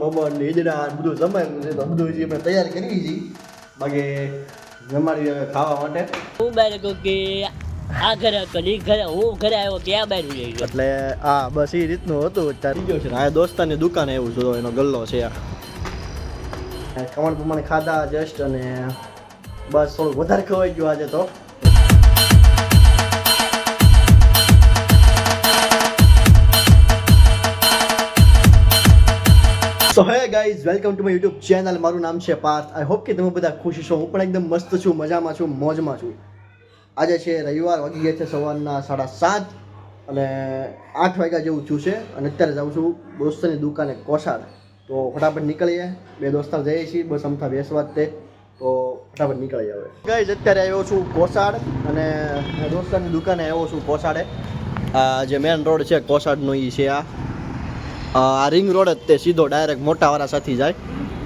બબન ઈદડા બધું જમાયેલું છે તો બધું જે અમે તૈયાર કરી છીએ બાકી જમાડી ખાવા માટે હું બહાર કહું કે આ ઘરે ઈ ઘરે હું ઘરે આવ્યો ત્યાં બહાર રહી ગયો એટલે આ બસ એ રીતનું હતું અત્યારે ગયો છે આ દોસ્તાની દુકાને એવું છે તો એનો ગલ્લો છે આ આ પ્રમાણે ખાધા જસ્ટ અને બસ થોડુંક વધારે ખવાઈ ગયું આજે તો so hey guys welcome to my YouTube channel મારું નામ છે પાર્થ. આઈ હોપ કે તમે બધા ખુશ છો. હું પણ એકદમ મસ્ત છું, મજામાં છું, મોજમાં છું. આજે છે રવિવાર, વાગી ગયા છે સવારના સાડા સાત અને આઠ વાગ્યા જેવું થયું છે અને અત્યારે જાઉં છું દોસ્તની દુકાને કોસાડ તો ફટાફટ નીકળીએ. બે દોસ્તાર જઈએ છીએ, બસ અમથા બેસવા તે. તો ફટાફટ નીકળી હવે. ગાઈઝ અત્યારે આવ્યો છું કોસાડ અને દોસ્તારની દુકાને આવ્યો છું કોસાડે જે મેન રોડ છે કોસાડનો એ છે આ. આ રિંગ રોડ જ તે સીધો ડાયરેક્ટ મોટાવાળા સાથે જાય.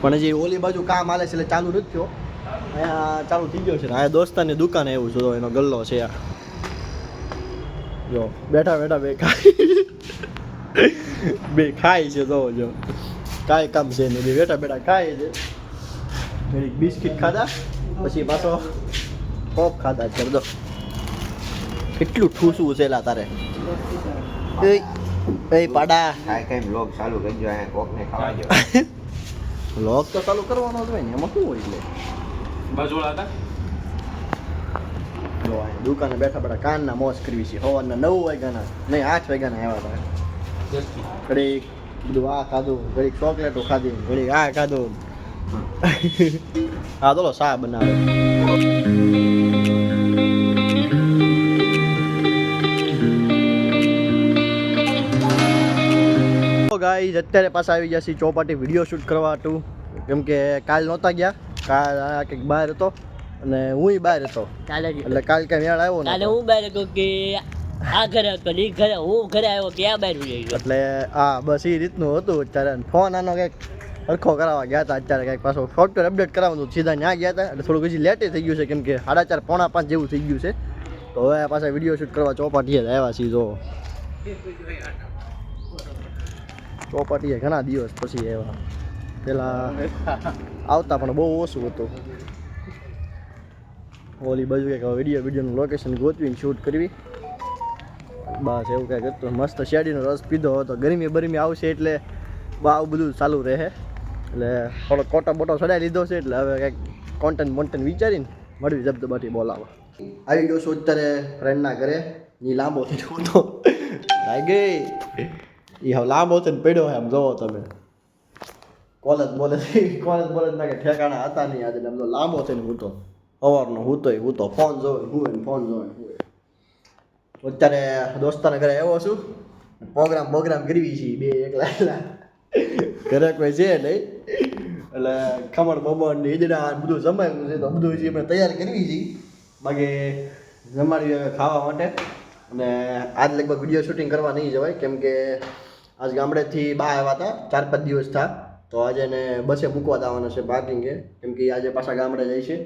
પણ હજી ઓલી બાજુ કામ હાલે છે એટલે ચાલુ નથી થયો. અહીંયા ચાલુ થઈ ગયો છે ને આ દોસ્તાની દુકાને એવું છે એનો ગલ્લો છે આ. જો, બેઠા બેઠા બે ખાય. બે ખાય છે તો જો. કાંઈ કામ છે નહીં, બે બેઠા બેઠા ખાય છે. બિસ્કિટ ખાધા, પછી પાછો પોપ ખાધા કરી દો કેટલું ઠૂસવું છે લા તારે. એ પાડા. કાંઈ કઈ બ્લોગ ચાલુ કરજો અહીંયા કોકને ખાવા જો લોક તો ચાલુ કરવાનો જ હોય ને એમાં શું હોય એટલે? બાજુવાળા હતા? જો આ દુકાને બેઠા બેઠા કાનના મોજ કરવી છે. સવારના નવ વાગ્યાના નહીં આઠ વાગ્યાના આવ્યા હતા. ઘડીક બધું આ ખાધું ઘડીક ચોકલેટો ખાધી ઘડીક આ ખાધું. હા તો સા બનાવે. ગાઈઝ અત્યારે પાછા આવી ગયા છીએ ચોપાટી વીડિયો શૂટ કરવા હતું કેમ કે કાલ નહોતા ગયા. કાલ આ કંઈક બહાર હતો અને હુંય બહાર હતો. કાલે એટલે કાલ કઈ મેળ આવ્યો કાલે હું બહાર હતો કે આ ઘરે હતો ને ઘરે હું ઘરે આવ્યો ત્યાં બહાર રહી ગયો. એટલે હા બસ એ રીતનું હતું અત્યારે. ફોન આનો કંઈક સરખો કરાવવા ગયા હતા અત્યારે કંઈક પાછો સોફ્ટવેર અપડેટ કરાવવાનું સીધા ત્યાં ગયા હતા એટલે થોડુંક હજી લેટે થઈ ગયું છે કેમ કે સાડા ચાર પોણા પાંચ જેવું થઈ ગયું છે. તો હવે પાછા વીડિયો શૂટ કરવા ચોપાટીએ જ આવ્યા છીએ જો. ચોપાટીએ ઘણા દિવસ પછી એવા. પેલા આવતા પણ બહુ ઓછું હતું. ઓલી બાજુ કંઈક વીડિયો વિડીયોનું લોકેશન ગોતવીને શૂટ કરવી. બસ એવું કંઈક હતું. મસ્ત શેરડીનો રસ પીધો હતો. ગરમી બરમી આવશે એટલે આવું બધું ચાલુ રહે. એટલે થોડો કોટો બોટો ચડાવી લીધો છે એટલે હવે કંઈક કોન્ટેન્ટ મોન્ટેન્ટ વિચારીને મળવી જબ્દબાટી બોલાવો. આવી ગયો છું અત્યારે ફ્રેન્ડના ઘરે. એ લાંબો થઈ ગયો હતો ગઈ. એ હવે લાંબો થઈને પડ્યો હોય આમ જોવો તમે કોલેજ બોલે કોલેજ બોલે ના કે ઠેકાણા હતા નહીં આજે આમ તો લાંબો થઈને હું તો સવારનો હું તો હું તો ફોન જોવે હું ફોન જોવે અત્યારે દોસ્તાના ઘરે આવ્યો છું પ્રોગ્રામ પ્રોગ્રામ કરવી છીએ બે એકલા એકલા ઘરે કોઈ છે નહીં એટલે ખમણ બમણ ને ઈદડા બધું જમાયેલું છે તો બધું હજી અમે તૈયાર કરવી છીએ બાકી જમાડી ખાવા માટે અને આજ લગભગ વીડિયો શૂટિંગ કરવા નહીં જવાય કેમ કે આજ ગામડેથી બા આવ્યા હતા, ચાર પાંચ દિવસ થયા તો આજે એને બસે મૂકવા આવવાના છે પાર્કિંગે કેમ કે આજે પાછા ગામડે જાય છે.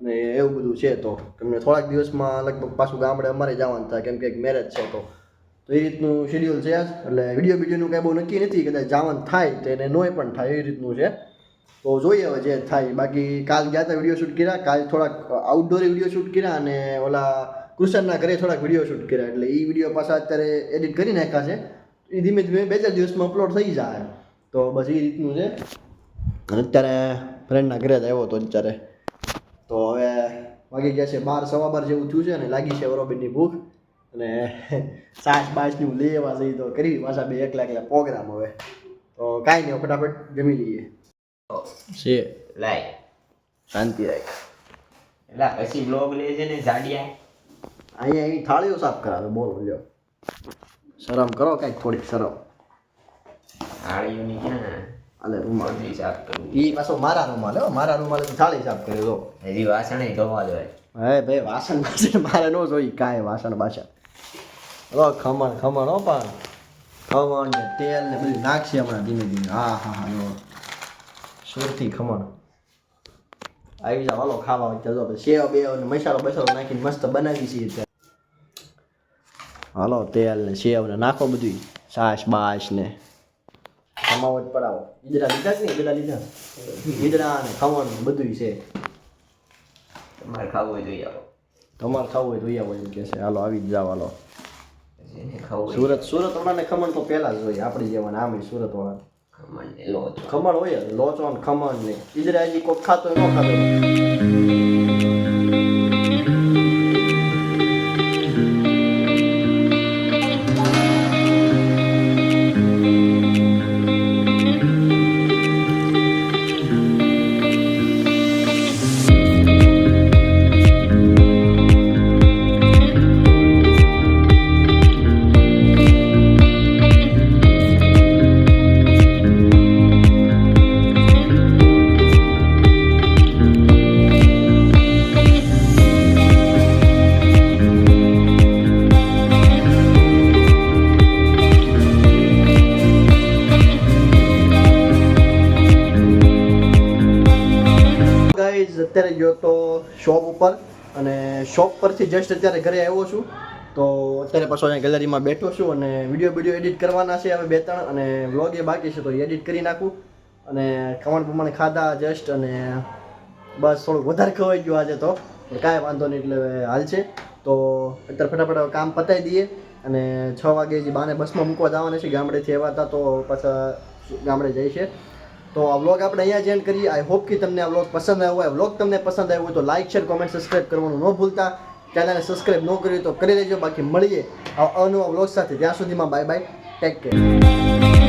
અને એવું બધું છે તો. તમને થોડાક દિવસમાં લગભગ પાછું ગામડે અમારે જવાનું થાય, કેમ કે એક મેરેજ છે તો. તો એ રીતનું શેડ્યુલ છે એટલે વીડિયો વિડીયોનું કાંઈ બહુ નક્કી નથી, કદાચ જવાનું થાય તો એને નોય પણ થાય, એ રીતનું છે. તો જોઈએ હવે જે થાય. બાકી કાલ ગયા હતા વીડિયો શૂટ કર્યા, કાલ થોડાક આઉટડોર વીડિયો શૂટ કર્યા અને ઓલા કૃષ્ણના ઘરે થોડાક વીડિયો શૂટ કર્યા. એટલે એ વીડિયો પાછા અત્યારે એડિટ કરી નાખ્યા છે. એ ધીમે ધીમે બે ચાર દિવસમાં અપલોડ થઈ જાય તો બસ એ રીતનું છે. અને અત્યારે ફ્રેન્ડના ઘરે જ આવ્યો હતો અત્યારે. તો હવે વાગી ગયા છે બાર સવા બાર જેવું થયું છે અને લાગી છે વરોબીની ભૂખ. અને સાસ બાસનું લેવા જઈ તો કરી. પાછા બે એકલા એકલા પ્રોગ્રામ હવે. તો કાંઈ નહીં ફટાફટ જમી લઈએ. છે. લાય. શાંતિ રાખ. એટલે પછી બ્લોગ લે છે ને જાડિયા. અહીંયા અહીં થાળીઓ સાફ કરાવે બોલો લ્યો. શરમ કરો કાંઈક થોડીક શરમ. આળીઓની ક્યાં અલે રૂમાલ. સાફ કરવું. એ પાછો મારા રૂમાલ હો મારા રૂમાલ તો થાળી સાફ કર્યો તો હજી વાસણ ધોવા દે હે ભાઈ વાસણ વાસણ મારે ન જોઈ કાંઈ વાસણ બાસણ. હલો ખમણ ખમણ હો પણ. ખમણ ને તેલ ને બધું નાખશે હમણાં ધીમે ધીમે. હા હા હા લો સુરતી ખમણ. આવી જાવ હાલો ખાવા જો સેવ બેવ ને મસાલો બસાલો નાખીને મસ્ત બનાવી છીએ હાલો તેલ ને સેવ ને નાખો બધું છાશ બાશ ને કમાવો જ પડાવો. ઈદડા લીધા નહીં? ઈદડા લીધા? ઈદડા ને ખમણ બધું છે. તમારે ખાવું હોય તો ઈ આવો. તમારે ખાવું હોય અહીંયા હોય એમ કે છે. હાલો આવી જ જાવ હાલો. સુરત સુરત વાળાને ખમણ તો પહેલા જ હોય. આપણી જેવાને આમે સુરત વાળા ખમણ ખમણ હોય લોચો ને ખમણ ને. ઈદરા હજી કોક ખાતો ન ખાતો ગાઈઝ અત્યારે ગયો તો શોપ ઉપર અને શોપ પરથી જસ્ટ અત્યારે ઘરે આવ્યો છું. તો અત્યારે પાછો અહીંયા ગેલેરીમાં બેઠો છું અને વીડિયો વીડિયો એડિટ કરવાના છે હવે બે ત્રણ અને વ્લોગ એ બાકી છે તો એડિટ કરી નાખું. અને ખમણ પ્રમાણે ખાધા જસ્ટ અને બસ થોડુંક વધારે ખવાઈ ગયું આજે તો. કાંઈ વાંધો નહીં એટલે હાલ છે. તો અત્યારે ફટાફટ કામ પતાવી દઈએ અને છ વાગે જે બાને બસમાં મૂકવા જવાના છે ગામડેથી આવ્યા હતા તો પાછા ગામડે જઈ છે. તો આ વ્લોગ આપણે અહીંયા જ એન્ડ કરીએ. આઈ હોપ કે તમને આ વ્લોગ પસંદ આવ્યો હોય. વ્લોગ તમને પસંદ આવ્યો હોય તો લાઇક શેર કોમેન્ટ સબસ્ક્રાઈબ કરવાનું ન ભૂલતા. ચેનલને સબસ્ક્રાઈબ ન કર્યું તો કરી લેજો બાકી મળીએ આ અનવા વ્લોગ સાથે. ત્યાં સુધીમાં બાય બાય ટેક કેર